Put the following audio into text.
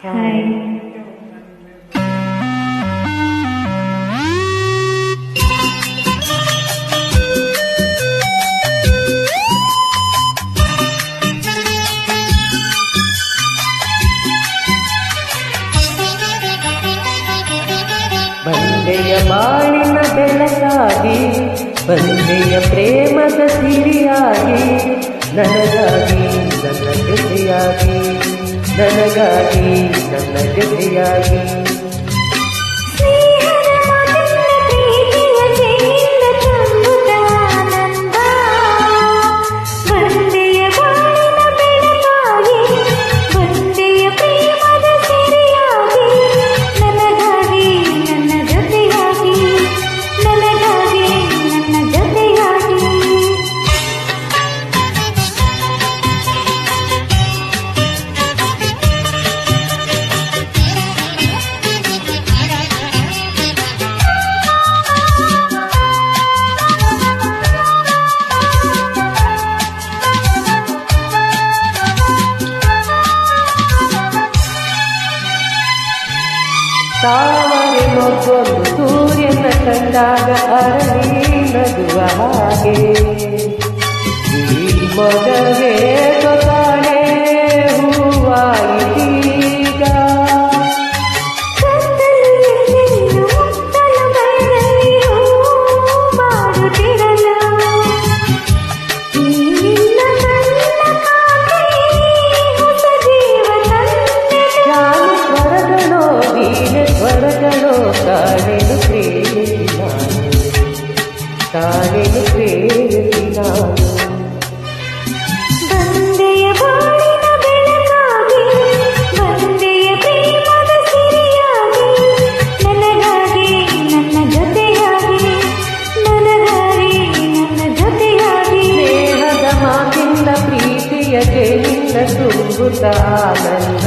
hi ಬಂದೆಯ ಬಾಳಿನ ಬೆಳಕಾಗಿ ಬಂದೆಯ ಪ್ರೇಮದ ಸಿರಿಯಾಗಿ ನನಗಾಗಿ ನನ್ನ ಜೊತೆಯಾಗಿ ನನಗಾಗಿ ನನ್ನ ಜೊತೆಯಾಗಿ ತಾವರೆ ಮೊಗ್ಗೊಂದು ಸೂರ್ಯನ ಕಂಡಾಗ ಅರಳಿ ನಗುವ ಹಾಗೆ ಈ ಮೊಗವೇ ಸ್ನೇಹದ ಮಾತಿಂದ ಪ್ರೀತಿಯ ಜೇನಿಂದ ತುಂಬುತ್ತ ಆನಂದ